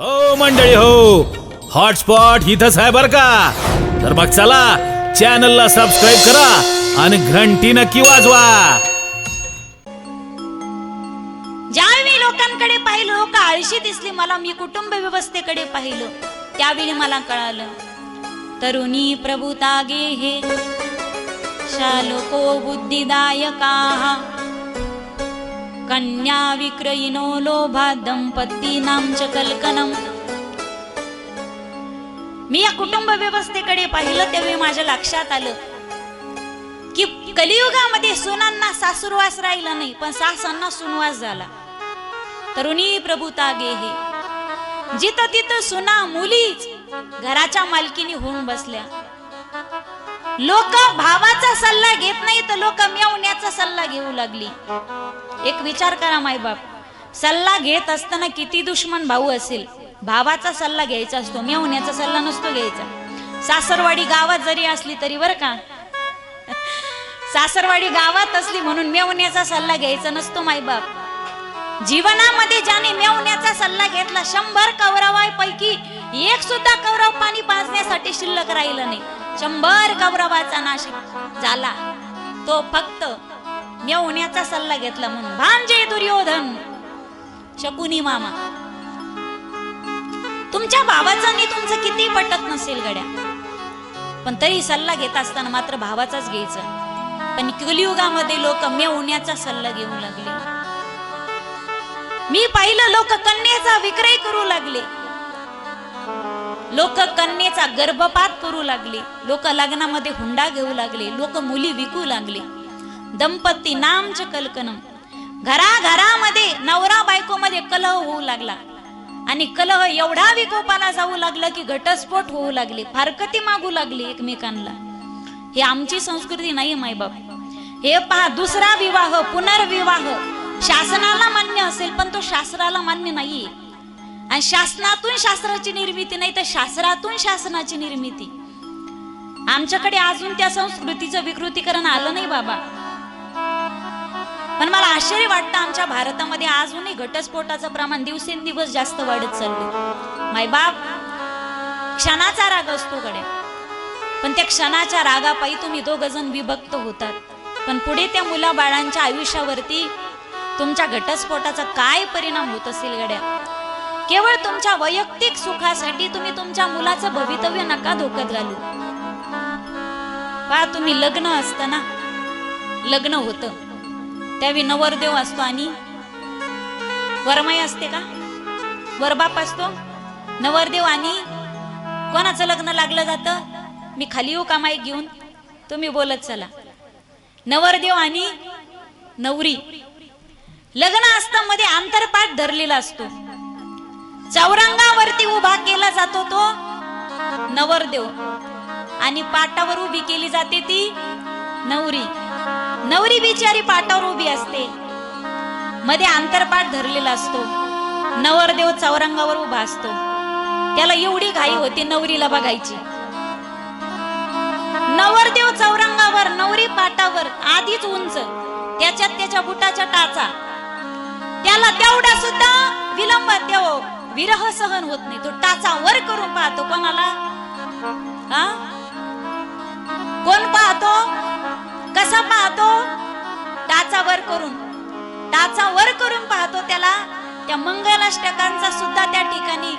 हो मंडळी हो. हॉटस्पॉट इथंच आहे बर का? तर मग चला चॅनलला सबस्क्राईब करा आणि घंटी नक्की वाजवा. ज्यावेळी लोकांकडे पाहिलं हो लोक आळशी दिसली मला मी कुटुंब व्यवस्थेकडे पाहिलं त्यावेळी मला कळालं तरुणी प्रभुतागे हे शालोको बुद्धिदायका कन्या विक्रयिनो लोभा दंपतीनां च कल्कनम मी या कुटुंब व्यवस्थेकडे पाहिलं त्यावेळी माझ्या लक्षात आलं की कलियुगामध्ये सुनांना सासूरवास राहिला नाही पण सासांना सुनवास झाला. तरुणी प्रभुता गे हे. जिथं तिथं सुना मुलीच घराच्या मालकीनी होऊन बसल्या. लोक भावाचा सल्ला घेत नाही तर लोक मेवण्याचा सल्ला घेऊ लागली. एक विचार करा मायबाप सल्ला घेत असताना किती दुश्मन भाऊ असेल? भावाचा सल्ला घ्यायचा असतो मेवण्याचा सल्ला नसतो घ्यायचा. सासरवाडी गावात जरी असली तरी बर का? सासरवाडी गावात असली म्हणून मेवण्याचा सल्ला घ्यायचा नसतो मायबाप जीवनामध्ये ज्याने मेवण्याचा सल्ला घेतला शंभर कौरवापैकी एक सुद्धा कौरव पाणी पाजण्यासाठी शिल्लक राहिलं नाही. शंभर कौरवाचा नाश झाला. तो फक्त मेवण्याचा सल्ला घेतला म्हणून. भांजे दुर्योधन शकुनी मामा. तुमच्या भावाचं आणि तुमचं किती पटत नसेल गड्या. पण तरी सल्ला घेत असताना मात्र भावाचाच घ्यायचा. पण कलियुगामध्ये लोक मेवण्याचा सल्ला घेऊ लागले. मी पाहिलं लोक कन्येचा विक्रय करू लागले. लोक कन्येचा गर्भपात करू लागले. लोक लग्नामध्ये हुंडा घेऊ लागले. लोक मुली विकू लागले. दंपती नामच कल्कनम. घराघरामध्ये नवरा बायको मध्ये कलह होऊ लागला. आणि कलह एवढा विकोपाला जाऊ लागला की घटस्फोट होऊ लागले. फारकती मागू लागली एकमेकांना. हे आमची संस्कृती नाही मायबाप. हे पहा दुसरा विवाह पुनर्विवाह. शासनाला मान्य असेल पण तो शास्त्राला मान्य नाहीये. आणि शासनातून शास्त्राची निर्मिती नाही तर शास्त्रातून शासनाची निर्मिती. आमच्याकडे अजून त्या संस्कृतीचं विकृतीकरण आलं नाही बाबा. पण मला आश्चर्य वाटतं आमच्या भारतामध्ये अजूनही घटस्फोटाचं प्रमाण दिवसेंदिवस जास्त वाढत चाललं मायबाप क्षणाचा राग असतो गड्या. पण त्या क्षणाच्या रागापायी तुम्ही दोघ जण विभक्त होतात. पण पुढे त्या मुलाबाळांच्या आयुष्यावरती तुमच्या घटस्फोटाचा काय परिणाम होत असेल गड्या? केवळ तुमच्या वैयक्तिक सुखासाठी तुम्ही तुमच्या मुलाचं भवितव्य नका धोक्यात घालू. पहा तुम्ही लग्न असतं ना लग्न होतं. त्यावेळी नवरदेव असतो आणि वरमाई असते का? वरबाप असतो नवरदेव आणि कोणाचं लग्न लागलं जातं? मी खाली येऊ का घेऊन? तुम्ही बोलत चला. नवरदेव आणि नवरी. लग्न असतामध्ये आंतरपाठ धरलेला असतो. चौरंगावरती उभा केला जातो तो नवरदेव. आणि पाटावर उभी केली जाते ती नवरी. नवरी बिचारी पाटावर उभी असते. मध्ये आंतरपाठ धरलेला असतो. नवरदेव चौरंगावर उभा असतो. त्याला एवढी घाई होती नवरीला बघायची. नवरदेव चौरंगावर नवरी पाटावर आधीच उंच त्याच्यात त्याच्या बुटाच्या टाचा. त्याला तेवढा सुद्धा विलंब देव विरह सहन होत नाही. तो टाचा वर करून पाहतो कोणाला. हा? कोण पाहतो? कसा पाहतो? टाचा वर करून. टाचा वर करून पाहतो त्याला. त्या मंगलाष्टकांचा सुद्धा त्या ठिकाणी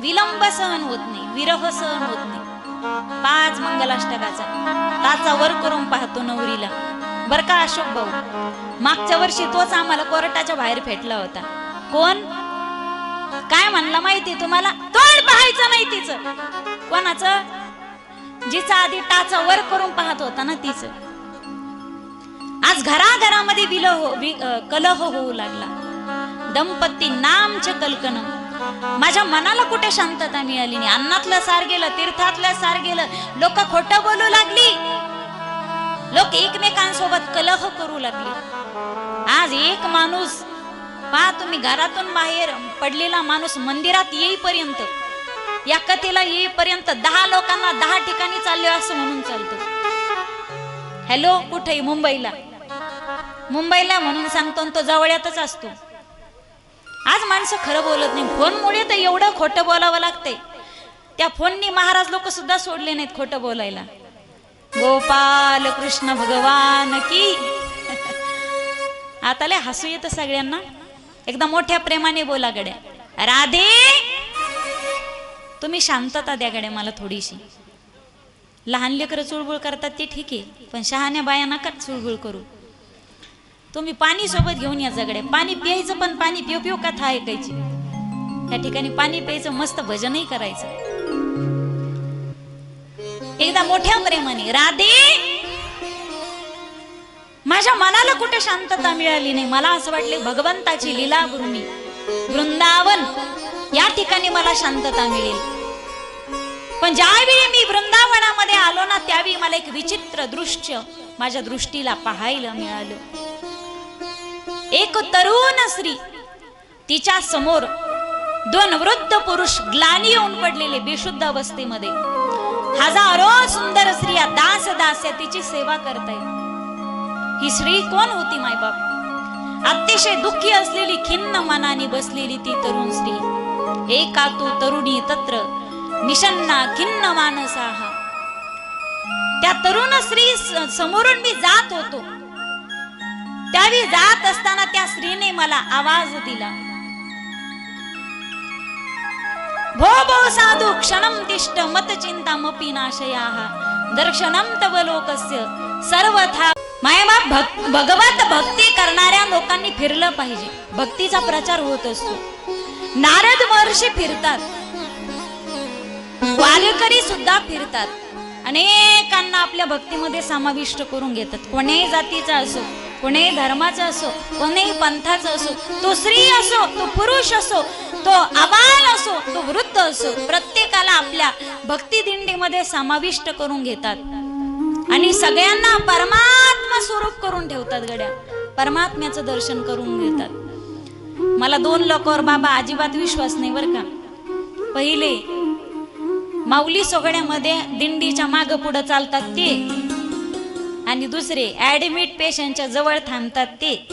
विलंब सहन होत नाही. विरह सहन होत नाही. पाच मंगलाष्टकाचा. टाचा वर करून पाहतो नवरीला. बर का अशोक भाऊ? मागच्या वर्षी तोच आम्हाला कोर्टाच्या बाहेर फेटला होता. कोण? काय म्हणलं माहिती तुम्हाला? तोंड पाहायचं नाही तिचं. कोणाचं? जिचा आधी टाचा वर करून पाहत होता ना तिचं. आज घराघरामध्ये विलह हो कलह होऊ लागला. दंपती नामच कल्कन. माझ्या मनाला कुठे शांतता मिळाली नाही. अन्नातलं सार गेलं तीर्थातलं सार गेलं. लोक खोटं बोलू लागली. लोक एकमेकांसोबत कलह करू लागले. आज एक माणूस पहा तुम्ही घरातून बाहेर पडलेला माणूस मंदिरात येईपर्यंत या कथेला येईपर्यंत दहा लोकांना दहा ठिकाणी चालले असं म्हणून चालतो. हॅलो कुठे मुंबईला? मुंबईला म्हणून सांगतो आणि तो जवळ्यातच असतो. आज माणसं खरं बोलत नाही. फोनमुळे तर एवढं खोटं बोलावं लागतंय. त्या फोननी महाराज लोक सुद्धा सोडले नाहीत खोटं बोलायला. गोपाल कृष्ण भगवान की. आता लय हसू येतं सगळ्यांना. एकदा मोठ्या प्रेमाने बोला गड्या. राधे तुम्ही शांतता द्या गड्या मला थोडीशी. लहान लेकरं चुळबुळ करतात ते ठीक आहे पण शहाण्या बाया नका चुळबुळ करू? तुम्ही पाणी सोबत घेऊन या जगड्या पाणी प्यायचं पण पाणी पिऊ पिऊ कथा ऐकायची? त्या ठिकाणी पाणी प्यायचं मस्त भजनही करायचं. एकदा मोठ्या प्रेमाने राधे! माझ्या मनाला कुठे शांतता मिळाली नाही. मला असं वाटले भगवंताची लीला भूमी वृंदावन या ठिकाणी मला शांतता मिळेल. पण ज्यावेळी मी वृंदावनामध्ये आलो ना त्यावेळी मला एक विचित्र दृश्य माझ्या दृष्टीला पाहायला मिळालं. एक तरुण स्त्री तिच्या समोर दोन वृद्ध पुरुष ग्लानी येऊन पडलेले बेशुद्ध अवस्थेमध्ये. हजारो सुंदर स्त्रिया दास दास तिची सेवा करतायत. ही स्त्री कोण होती मायबाप अतिशय दुःखी असलेली खिन्न मनाने बसलेली ती तरुण स्त्री. एका तू तरुणी तत्र निशन्ना खिन्न मानसाहा त्या तरुण स्त्री समोरून मी जात होतो. त्यावेळी जात असताना त्या स्त्रीने मला आवाज दिला. भो भो साधू क्षणम तिष्ठ मत चिंता मपी नाशया दर्शनम तव लोकस्य सर्वथा मायबाप भक भगवत भक्ती करणाऱ्या लोकांनी फिरलं पाहिजे. भक्तीचा प्रचार होत असतो. नारद महर्षी फिरतात. वारकरी सुद्धा फिरतात. अनेकांना आपल्या भक्तीमध्ये समाविष्ट करून घेतात. कोण्याही जातीचा असो कोणीही धर्माचा असो कोणीही पंथाचा असो तो स्त्री असो तो पुरुष असो तो अबाल असो तो वृद्ध असो प्रत्येकाला आपल्या भक्ती दिंडीमध्ये समाविष्ट करून घेतात. आणि सगळ्यांना परमात्मा स्वरूप करून ठेवतात गड्या. परमात्म्याचं दर्शन करून घेतात. मला दोन लोकांवर बाबा अजिबात विश्वास नाही बरं का. पहिले माऊली सोगड्यामध्ये दिंडीच्या माग पुढे चालतात ते. आणि दुसरे ऍडमिट पेशंटच्या जवळ थांबतात ते.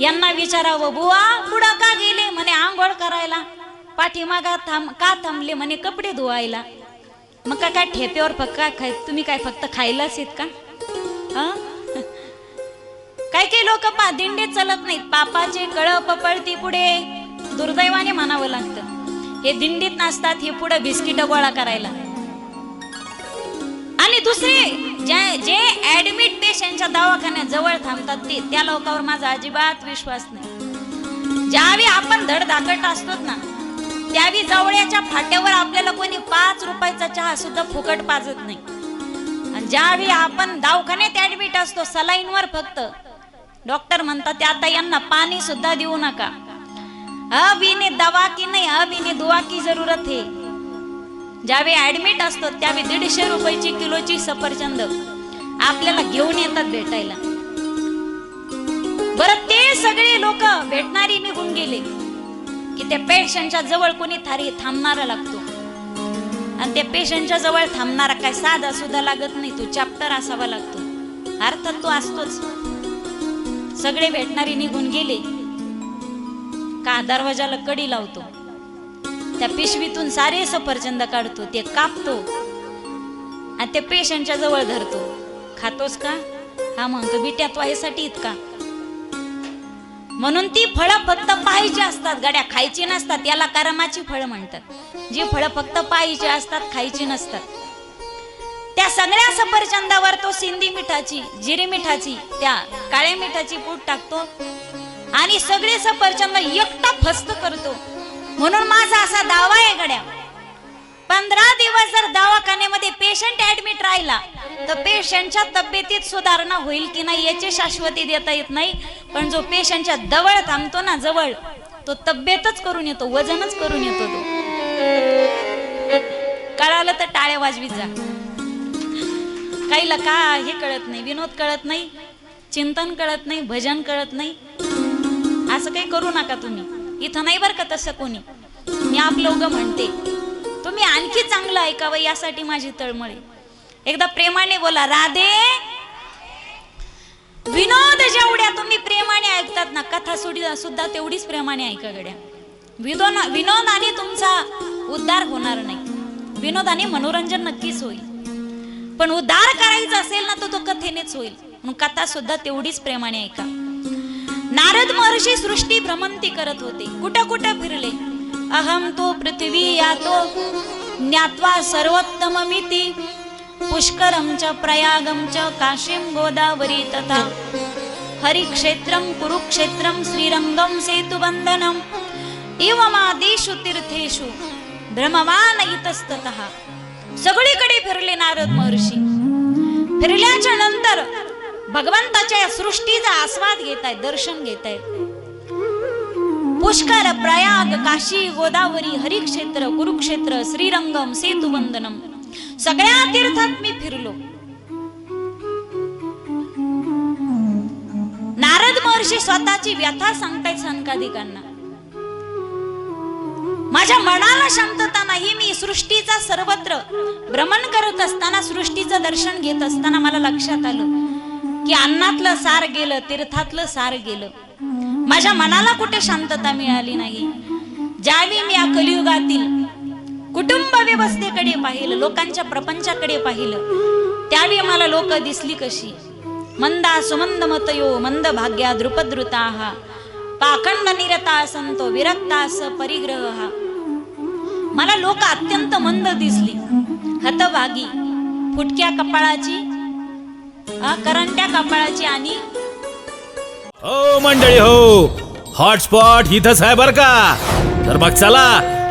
यांना विचारावं बुवा पुढं का गेले? म्हणे आंघोळ करायला. पाठीमागा थांब का थांबले? म्हणे कपडे धुवायला. मग काय काय ठेप्यावर फक्त काय खाय तुम्ही काय फक्त खायलाच येत का? हं? काही काही लोक पा दिंडीत चलत नाहीत. पापाचे कळ पपळती पुढे. दुर्दैवाने म्हणावं लागतं. हे दिंडीत नाचतात हे पुढे बिस्किट गोळा करायला. आणि दुसरे जे जे ऍडमिट पेशंटच्या दवाखान्यात जवळ थांबतात ते त्या लोकांवर माझा अजिबात विश्वास नाही. ज्यावेळी आपण धडधाकट असतो ना त्यावेळी जावळ्याच्या फाट्यावर आपल्याला कोणी पाच रुपयाचा चहा सुद्धा फुकट पाजत नाही. आणि ज्यावेळी आपण दवाखान्यात ऍडमिट असतो सलाईनवर फक्त डॉक्टर म्हणतात ते आता यांना पाणी सुद्धा देऊ नका. अविने दवा की नाही अविने दुवा की जरूरत आहे. ज्यावेळी ऍडमिट असतो त्यावेळी दीडशे रुपयाची किलोची सफरचंद आपल्याला घेऊन येतात भेटायला. बरं ते सगळे लोक भेटणारी निघून गेले. की त्या पेशंटच्या जवळ कोणी थारी थांबणारा लागतो. आणि त्या पेशंटच्या जवळ थांबणारा काय साधा सुद्धा लागत नाही तो चॅप्टर असावा लागतो. अर्थात तो असतोच. सगळे भेटणारी निघून गेले. का दरवाजाला कडी लावतो? त्या पिशवीतून सारे सफरचंद काढतो ते कापतो आणि त्या पेशंटच्या जवळ धरतो. खातोस का? हा म्हणतो बिट्यात व्हायसाठी इतका. म्हणून ती फळं फक्त पाहायची असतात. गड्या खायची नसतात. याला करमाची फळं म्हणतात. जी फळं फक्त पाहायची असतात खायची नसतात. त्या सगळ्या सफरचंदावर तो सिंधी मिठाची जिरी मिठाची त्या काळ्या मिठाची पूट टाकतो आणि सगळे सफरचंद एकटा फस्त करतो. म्हणून माझा असा दावा आहे गड्या. पंधरा दिवस जर दवाखान्यामध्ये पेशंट ऍडमिट राहिला तर पेशंटच्या तब्येतीत सुधारणा होईल की नाही याची शाश्वती देता येत नाही. पण जो पेशंटच्या जवळ थांबतो ना जवळ तो तब्येतच करून येतो वजनच करून येतो तो. कळालं तर टाळ्या वाजवीत जा. काहीला का हे कळत नाही विनोद कळत नाही चिंतन कळत नाही भजन कळत नाही. असं काही करू नका तुम्ही. इथं नाही बरं का तसं कोणी. मी आपलं उगं म्हणते. तुम्ही आणखी चांगलं ऐकावं यासाठी माझी तळमळे एकदा प्रेमाने बोला राधे विनोद जेवढ्या तुम्ही प्रेमाने ऐकतात ना कथा सुडी- सुद्धा तेवढीच प्रेमाने ऐका गड्या विनोद विनोदाने तुमचा उद्धार होणार नाही. विनोदाने मनोरंजन नक्कीच होईल. पण उद्धार करायचा असेल ना तो तो कथेनेच होईल. म्हणून कथा सुद्धा तेवढीच प्रेमाने ऐका. नारद महर्षी सृष्टी भ्रमंती करत होते. कुठं कुठं फिरले? अहम तो पृथ्वी यातो ज्ञात्वा सर्वोत्तम पुष्करं पुष्करम च प्रयागम च काशीम गोदावरी तथा हरिक्षेत्रम कुरुक्षेत्रम श्रीरंगम सेतुबंधनम इवमादेषु तीर्थेषु भ्रमवान इतस्ततः सगळीकडे फिरले नारद महर्षी. फिरल्याच्या नंतर भगवंताच्या सृष्टीचा आस्वाद घेत आहेत दर्शन घेत आहेत पुष्कर प्रयाग काशी गोदावरी हरिक्षेत्र कुरुक्षेत्र श्रीरंगम सेतुबंधनम सगळ्या तीर्थात मी फिरलो. नारद महर्षी स्वतःची व्यथा सांगतायत संकाधिकांना माझ्या मनाला शांतता नाही मी सृष्टीचा सर्वत्र भ्रमण करत असताना सृष्टीचं दर्शन घेत असताना मला लक्षात आलं की अन्नातलं सार गेलं तीर्थातलं सार गेलं. माझ्या मनाला कुठे शांतता मिळाली नाही. ज्यावेळी मी या कलियुगातील कुटुंब व्यवस्थेकडे पाहिलं लोकांच्या प्रपंचाकडे पाहिलं. त्यावेळी मला लोक दिसली कशी? मंदा सुमंद मतयो मंद भाग्या द्रुपद्रुता पाखंड निरता संतो विरक्तास परिग्रह. हा मला लोक अत्यंत मंद दिसली. हतभागी. फुटक्या कपाळाची करंट्या कपाळाची आणि हो मंडळी हो. हॉटस्पॉट इथंच आहे बर का? तर मग चला.